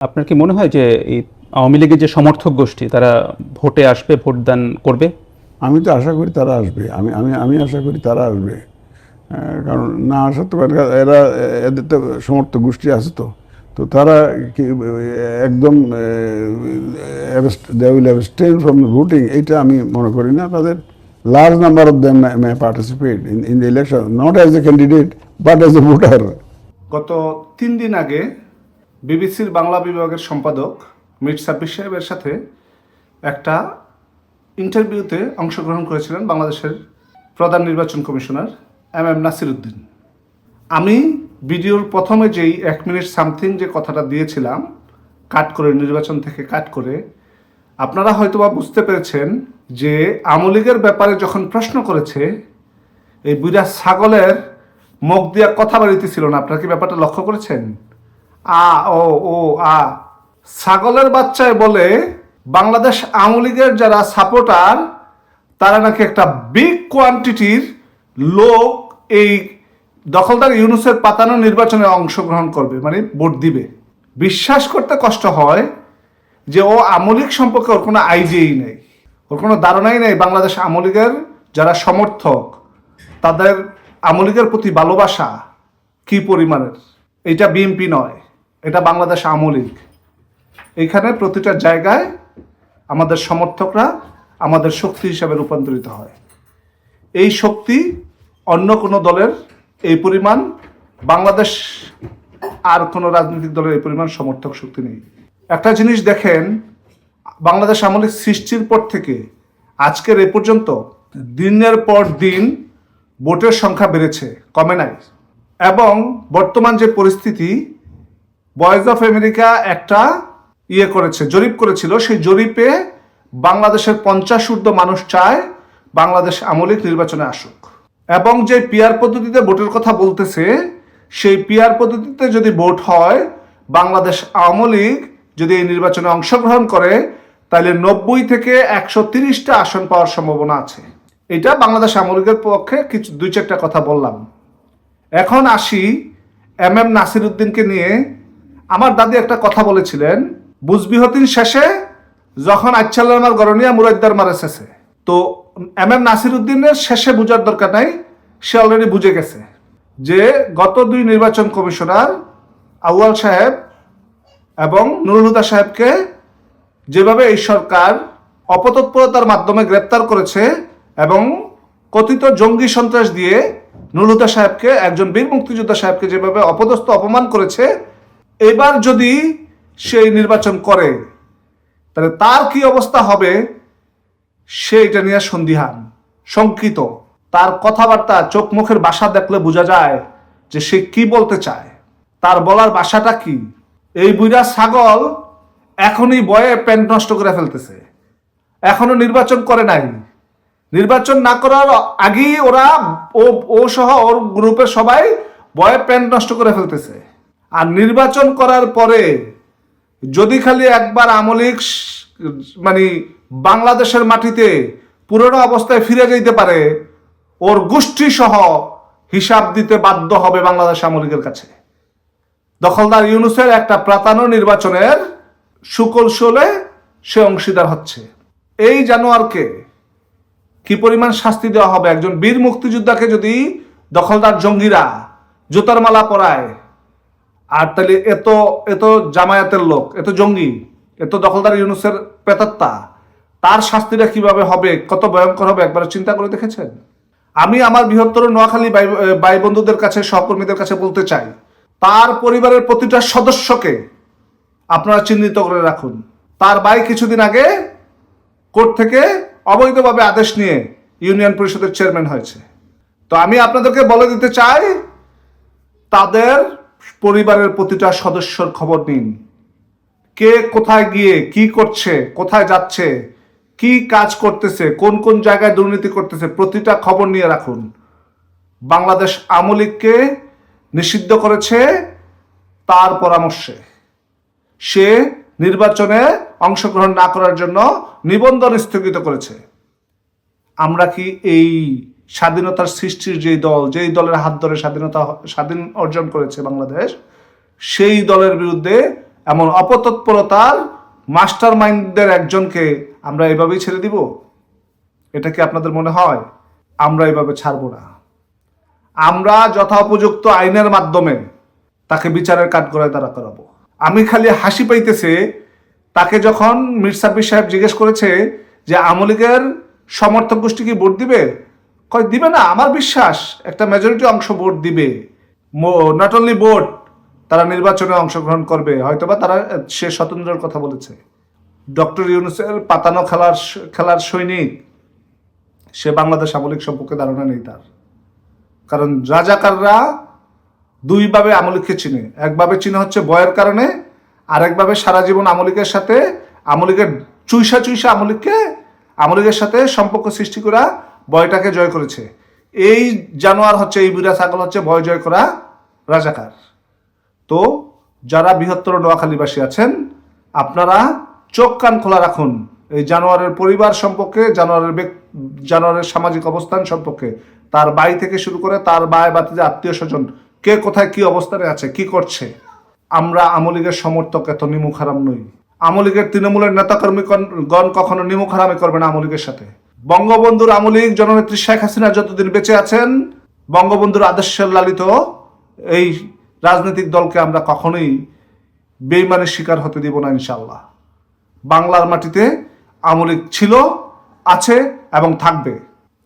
আপনার কি মনে হয় যে এই আওয়ামী লীগের যে সমর্থক গোষ্ঠী তারা ভোটে আসবে ভোটদান করবে? আমি তো আশা করি তারা আসবে। আমি আমি আমি আশা করি তারা আসবে। কারণ না আসার তো এরা এদের তো সমর্থক গোষ্ঠী আছে তো। তো তারা কি একদম they will abstain from voting এইটা আমি মনে করি না। তাদের large number of them may participate in in the election not as a candidate but as a voter গত তিন দিন আগে বিবিসির বাংলা বিভাগের সম্পাদক মির সাব্বির সাহেবের সাথে একটা ইন্টারভিউতে অংশগ্রহণ করেছিলেন বাংলাদেশের প্রধান নির্বাচন commissioner M M Nasir Uddin আমি ভিডিওর প্রথমে যেই এক মিনিট সামথিং যে কথাটা দিয়েছিলাম, কাট করে নির্বাচন থেকে কাট করে, আপনারা হয়তোবা বুঝতে পেরেছেন যে আমলিগের ব্যাপারে যখন প্রশ্ন করেছে, এই বুড়া ছাগলের মুখ দিয়া কথা বাড়িতেছিল না। আপনারা কি ব্যাপারটা লক্ষ্য করেছেন? আ, ও ও, আ। ছাগলের বাচ্চায় বলে, বাংলাদেশ আওয়ামী লীগের যারা সাপোর্টার, তারা নাকি একটা বিগ কোয়ান্টিটির লোক এই দখলদার ইউনুসের পাতানো নির্বাচনে অংশগ্রহণ করবে মানে ভোট দিবে। বিশ্বাস করতে কষ্ট হয় যে ও আমলিক সম্পর্কে ওর কোনো আইডিয়াই নেই। ওর কোনো ধারণাই নেই বাংলাদেশ আমলিগের যারা সমর্থক, তাদের আমলিগের প্রতি ভালোবাসা কি পরিমাণের? এটা বিএনপি নয়। এটা বাংলাদেশ আমলিগ এখানে প্রতিটা জায়গায় আমাদের সমর্থকরা আমাদের শক্তি হিসাবে রূপান্তরিত হয়। এই শক্তি অন্য কোনো দলের এই পরিমাণ, বাংলাদেশ আর কোনো রাজনৈতিক দলের এই পরিমাণ সমর্থক শক্তি নেই। একটা জিনিস দেখেন, বাংলাদেশ আমলিক সৃষ্টির পর থেকে, আজকের এ পর্যন্ত দিনের পর দিন ভোটের সংখ্যা বেড়েছে, কমে নাই। এবং বর্তমান যে পরিস্থিতি ভয়েস অফ আমেরিকা একটা ইয়ে করেছে, জরিপ করেছিল। সেই জরিপে বাংলাদেশের পঞ্চাশ ঊর্ধ্ব মানুষ চায় বাংলাদেশ আমলিক নির্বাচনে আসুক। এবং যে পিয়ার পদ্ধতিতে ভোটের কথা বলতেছে, সেই পিয়ার পদ্ধতিতে যদি ভোট হয়, বাংলাদেশ আওয়ামী লীগ যদি এই নির্বাচনে অংশগ্রহণ করে, তাহলে নব্বই থেকে একশো তিরিশটা আসন পাওয়ার সম্ভাবনা আছে। এটা বাংলাদেশ আওয়ামী লীগের পক্ষে কিছু, দুই চারটা কথা বললাম। এখন আসি এম এম নাসির উদ্দিনকে নিয়ে আমার দাদি একটা কথা বলেছিলেন, বুঝবিহতিন শেষে যখন আচ্ছাল্লামার গরনিয়া মুরাদ্দার মারে শেষে। তো এম এম নাসির উদ্দিনের শেষে বুঝার দরকার নাই, সে অলরেডি বুঝে গেছে যে গত দুই নির্বাচন কমিশনার আউয়াল সাহেব এবং নুরুল হুদা সাহেবকে যেভাবে এই সরকার অপতৎপরতার মাধ্যমে গ্রেপ্তার করেছে এবং কথিত জঙ্গি সন্ত্রাস দিয়ে নুরুদা সাহেবকে, একজন বীর মুক্তিযোদ্ধা সাহেবকে যেভাবে অপদস্থ, অপমান করেছে এবার যদি সেই নির্বাচন করে, তাহলে তার কি অবস্থা হবে? সে এটা নিয়ে সন্দিহান, শঙ্কিত। তার কথাবার্তা চোখ মুখের বাসা দেখলে বোঝা যায় যে সে কি বলতে চায়। তার বলার বাসাটা কি? এই বুইরা ছাগল এখনই বয়ে প্যান্ট নষ্ট করে ফেলতেছে। এখনও নির্বাচন করে নাই। নির্বাচন না করার আগেই ওরা ও সহ ওর গ্রুপের সবাই বয়ে প্যান্ট নষ্ট করে ফেলতেছে। আর নির্বাচন করার পরে যদি খালি একবার আমলিক মানে বাংলাদেশের মাটিতে পুরনো অবস্থায় ফিরে যেতে পারে, ওর গোষ্ঠী সহ হিসাব দিতে বাধ্য হবে বাংলাদেশ আমলিকের কাছে। দখলদার ইউনুসের একটা প্রাতানো নির্বাচনের সুকল শোলে সে অংশীদার হচ্ছে। এই জানোয়ারকে কি পরিমাণ শাস্তি দেওয়া হবে? একজন বীর মুক্তিযোদ্ধাকে যদি দখলদার জঙ্গিরা জুতার মালা পরায় আর তাহলে এত এত জামায়াতের লোক, এত জঙ্গি, এত দখলদার ইউনুসের পেতাত্তা, তার শাস্তিটা কীভাবে হবে, কত ভয়ঙ্কর হবে, একবার চিন্তা করে দেখেছেন? আমি আমার বৃহত্তর নোয়াখালী ভাই বন্ধুদের কাছে, সহকর্মীদের কাছে বলতে চাই, তার পরিবারের প্রতিটা সদস্যকে আপনারা চিহ্নিত করে রাখুন। তার ভাই কিছুদিন আগে কোর্ট থেকে অবৈধভাবে আদেশ নিয়ে ইউনিয়ন পরিষদের চেয়ারম্যান হয়েছে। তো আমি আপনাদেরকে বলে দিতে চাই, তাদের পরিবারের প্রতিটা সদস্যর খবর নিন। কে কোথায় গিয়ে, কি করছে, কোথায় যাচ্ছে, কি কাজ করতেছে, কোন কোন জায়গায় দুর্নীতি করতেছে, প্রতিটা খবর নিয়ে রাখুন। বাংলাদেশ আমলিককে নিষিদ্ধ করেছে তার পরামর্শে। সে নির্বাচনে অংশগ্রহণ না করার জন্য নিবন্ধন স্থগিত করেছে। আমরা কি এই স্বাধীনতার সৃষ্টির যেই দল, যেই দলের হাত ধরে স্বাধীনতা স্বাধীন অর্জন করেছে বাংলাদেশ, সেই দলের বিরুদ্ধে এমন অপতৎপরতার মাস্টার মাইন্ডের একজনকে আমরা এভাবেই ছেড়ে দিব? এটা কি আপনাদের মনে হয়? আমরা এভাবে ছাড়বো না। আমরা যথোপযুক্ত আইনের মাধ্যমে তাকে বিচারের কাঠগড়ায় দাঁড়া করাবো। আমি খালি হাসি পাইতেছে, তাকে যখন মির্সাফি সাহেব জিজ্ঞেস করেছে যে আমলিগের সমর্থক গোষ্ঠী কি ভোট দিবে? কয়, দিবে না, আমার বিশ্বাস, একটা মেজরিটি অংশ ভোট দিবে। নট অনলি ভোট, তারা নির্বাচনে অংশগ্রহণ করবে। হয়তোবা তারা সে স্বতন্ত্রের কথা বলেছে। ডক্টর ইউনুসের পাতানো খেলার খেলার সৈনিক, সে বাংলাদেশ আমলিক সম্পর্কে ধারণা নেই তার। কারণ রাজাকাররা দুইভাবে আমলিককে চিনে। একভাবে চিনে হচ্ছে বয়ের কারণে, আর একভাবে সারা জীবন আমলিকের সাথে, আমলিকের চুইসা চুইসা আমলিককে, আমলিকের সাথে সম্পর্ক সৃষ্টি করা বয়টাকে জয় করেছে। এই জানোয়ার হচ্ছে, এই বুড়া ছাগল হচ্ছে ভয় জয় করা রাজাকার। তো যারা বৃহত্তর নোয়াখালীবাসী আছেন, আপনারা চোখ কান খোলা রাখুন এই জানোয়ারের পরিবার সম্পর্কে, জানোয়ারের জানোয়ারের সামাজিক অবস্থান সম্পর্কে। তার বাড়ি থেকে শুরু করে তার বায় বাতিতে আত্মীয় স্বজন, কে কোথায় কি অবস্থানে আছে, কি করছে? আমরা আমলীগের সমর্থক এত নিমুখ হারাম নই। আমলীগের তৃণমূলের নেতাকর্মী গণ কখনো নিমুখ হারামি করবে না আমলীগের সাথে। বঙ্গবন্ধুর আমলীগ জননেত্রী শেখ হাসিনা যতদিন বেঁচে আছেন, বঙ্গবন্ধুর আদর্শের লালিত এই রাজনৈতিক দলকে আমরা কখনোই বেইমানের শিকার হতে দিব না ইনশাল্লাহ বাংলার মাটিতে আমলিক ছিল, আছে এবং থাকবে।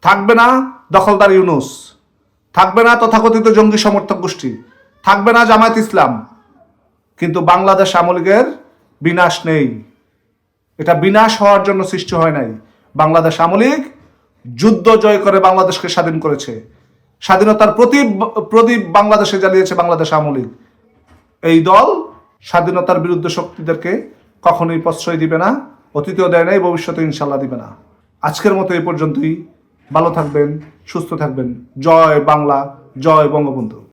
থাকবে না দখলদার ইউনুস। থাকবে না তথাকথিত জঙ্গি সমর্থক গোষ্ঠী। থাকবে না জামায়াত ইসলাম। কিন্তু বাংলাদেশ আমলিগের বিনাশ নেই। এটা বিনাশ হওয়ার জন্য সৃষ্টি হয় নাই। বাংলাদেশ আমলিগ যুদ্ধ জয় করে বাংলাদেশকে স্বাধীন করেছে। স্বাধীনতার প্রদীপ প্রদীপ বাংলাদেশে জ্বালিয়েছে বাংলাদেশ আমলিগ এই দল স্বাধীনতার বিরুদ্ধে শক্তিদেরকে কখনোই প্রশ্রয় দিবে না, অতীতেও দেয় নাই ভবিষ্যতে ইনশাল্লাহ দিবে না। আজকের মতো এই পর্যন্তই। ভালো থাকবেন, সুস্থ থাকবেন। জয় বাংলা, জয় বঙ্গবন্ধু।